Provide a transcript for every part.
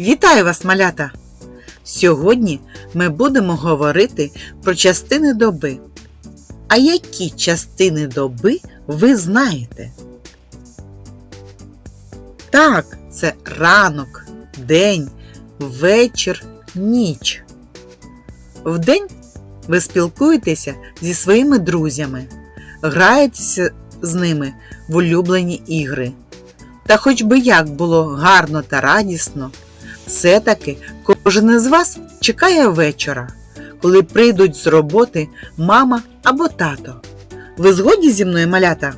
Вітаю вас, малята! Сьогодні ми будемо говорити про частини доби. А які частини доби ви знаєте? Так, це ранок, день, вечір, ніч. Вдень ви спілкуєтеся зі своїми друзями, граєтеся з ними в улюблені ігри. Та хоч би як було гарно та радісно, все-таки кожен із вас чекає вечора, коли прийдуть з роботи мама або тато. Ви згодні зі мною малята?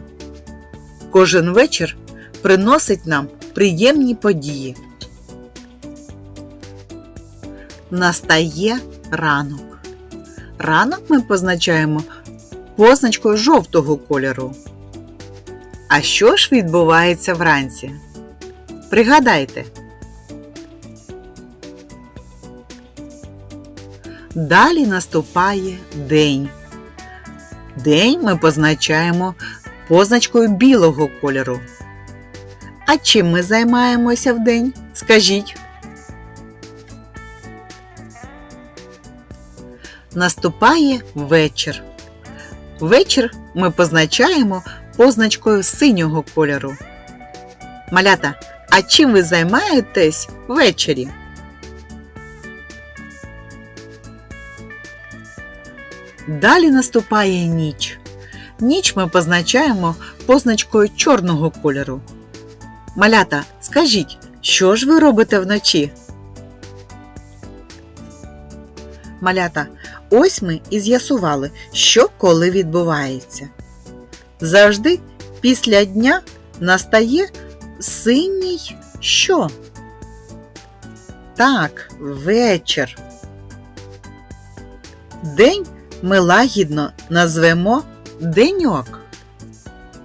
Кожен вечір приносить нам приємні події. Настає ранок. Ранок ми позначаємо позначкою жовтого кольору. А що ж відбувається вранці? Пригадайте. Далі наступає день. День ми позначаємо позначкою білого кольору. А чим ми займаємося в день? Скажіть. Наступає вечір. Вечір ми позначаємо позначкою синього кольору. Малята, а чим ви займаєтесь ввечері? Далі наступає ніч. Ніч ми позначаємо позначкою чорного кольору. Малята, скажіть, що ж ви робите вночі? Малята, ось ми і з'ясували, що коли відбувається. Завжди після дня настає синій що? Так, вечір. День ми лагідно назвемо деньок.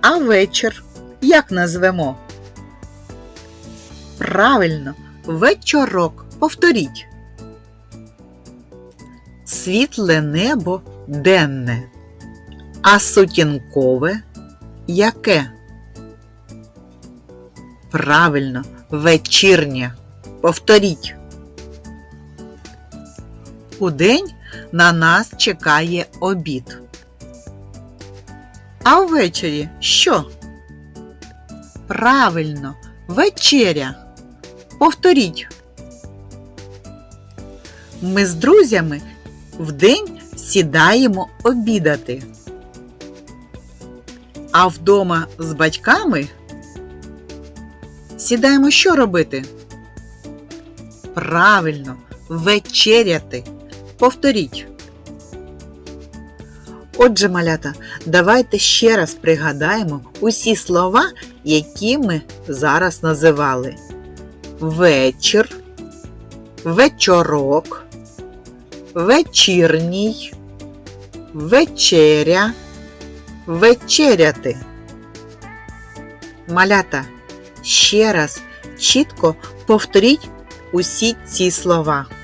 А вечір як назвемо? Правильно, вечорок. Повторіть. Світле небо денне. А сутінкове яке? Правильно, вечірнє. Повторіть. Удень на нас чекає обід. А ввечері що? Правильно, вечеря. Повторіть. Ми з друзями вдень сідаємо обідати. А вдома з батьками сідаємо що робити? Правильно, вечеряти. Повторіть. Отже, малята, давайте ще раз пригадаємо усі слова, які ми зараз називали. Вечір, вечорок, вечірній, вечеря, вечеряти. Малята, ще раз чітко повторіть усі ці слова.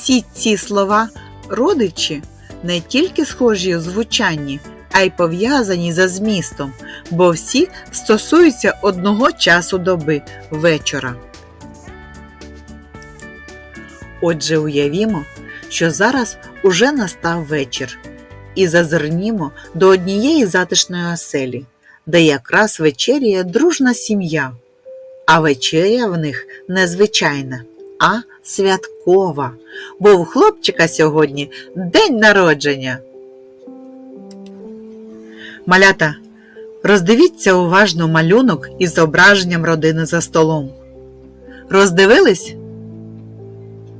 Всі ці слова родичі не тільки схожі у звучанні, а й пов'язані за змістом, бо всі стосуються одного часу доби вечора. Отже, уявімо, що зараз уже настав вечір, і зазирнімо до однієї затишної оселі, де якраз вечеряє дружна сім'я, а вечеря в них незвичайна, а святкова, бо у хлопчика сьогодні день народження. Малята, роздивіться уважно малюнок із зображенням родини за столом. Роздивились?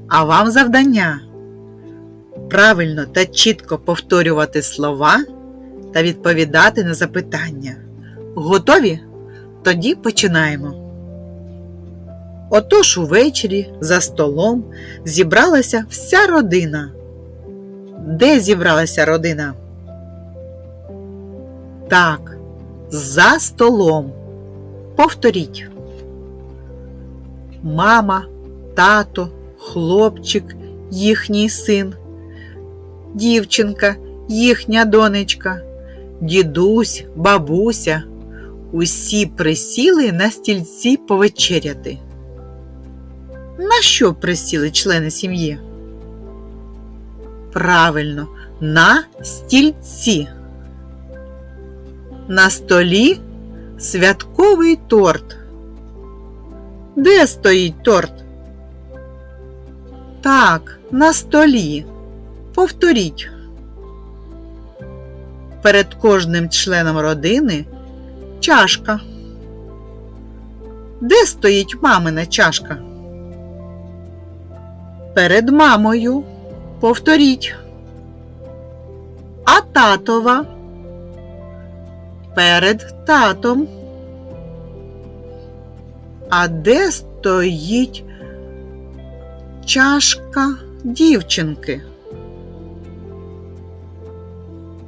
А вам завдання правильно та чітко повторювати слова та відповідати на запитання. Готові? Тоді починаємо. Отож увечері за столом зібралася вся родина. Де зібралася родина? Так, за столом. Повторіть. Мама, тато, хлопчик, їхній син, дівчинка, їхня донечка, дідусь, бабуся, Усі присіли на стільці повечеряти. На що присіли члени сім'ї? Правильно, на стільці. На столі святковий торт. Де стоїть торт? Так, на столі. Повторіть. Перед кожним членом родини чашка. Де стоїть мамина чашка? Перед мамою. Повторіть. А татова. Перед татом. А де стоїть чашка дівчинки?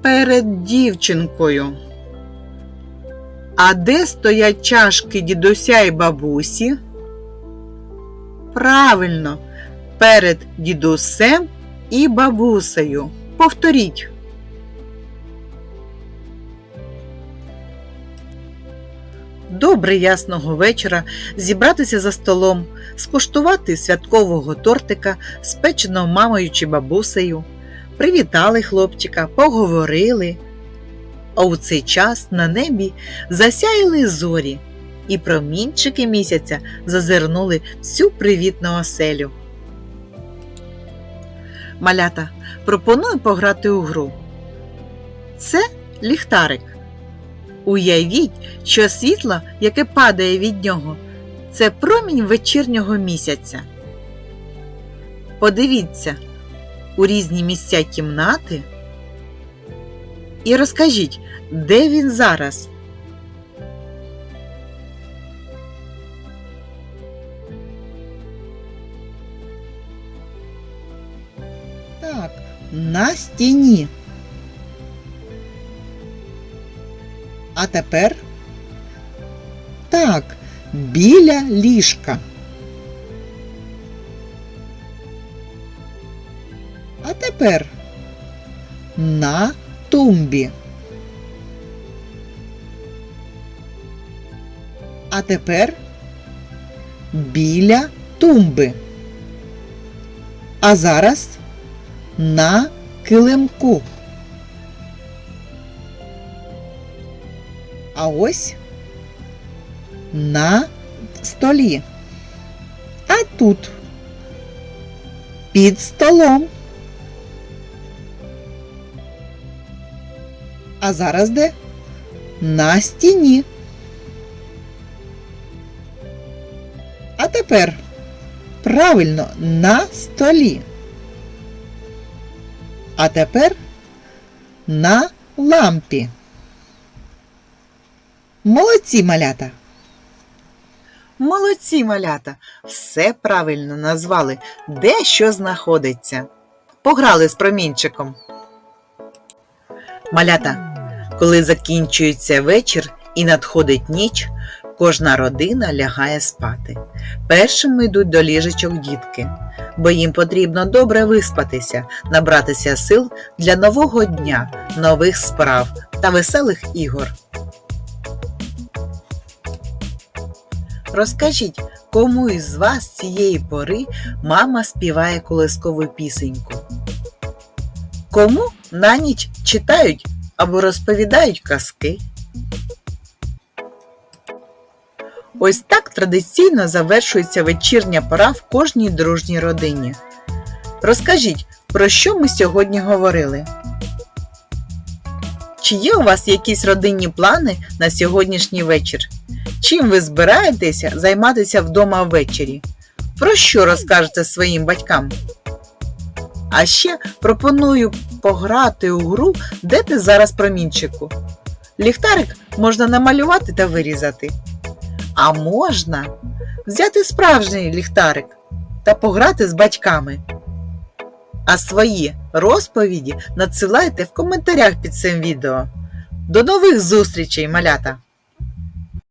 Перед дівчинкою. А де стоять чашки дідуся і бабусі? Правильно, перед дідусем і бабусею. Повторіть. Добре ясного вечора зібратися за столом, скуштувати святкового тортика, спеченого мамою чи бабусею, привітали хлопчика, поговорили. А у цей час на небі засяяли зорі, і промінчики місяця зазирнули всю привітну оселю. Малята, пропоную пограти у гру. Це ліхтарик. Уявіть, що світло, яке падає від нього, це промінь вечірнього місяця. Подивіться у різні місця кімнати і розкажіть, де він зараз. На стіні. А тепер так, біля ліжка. А тепер на тумбі. А тепер біля тумби. А зараз на килимку. А ось на столі. А тут під столом. А зараз де? На стіні. А тепер правильно на столі. А тепер на лампі. Молодці малята. Молодці малята. Все правильно назвали, де що знаходиться. Пограли з промінчиком. Малята, коли закінчується вечір і надходить ніч, кожна родина лягає спати. Першими йдуть до ліжечок дітки, бо їм потрібно добре виспатися, набратися сил для нового дня, нових справ та веселих ігор. Розкажіть, кому із вас цієї пори мама співає колискову пісеньку? Кому на ніч читають або розповідають казки? Ось так традиційно завершується вечірня пора в кожній дружній родині. Розкажіть, про що ми сьогодні говорили? Чи є у вас якісь родинні плани на сьогоднішній вечір? Чим ви збираєтеся займатися вдома ввечері? Про що розкажете своїм батькам? А ще пропоную пограти у гру Де ти зараз промінчику. Ліхтарик можна намалювати та вирізати. А можна взяти справжній ліхтарик та пограти з батьками. А свої розповіді надсилайте в коментарях під цим відео. До нових зустрічей, малята!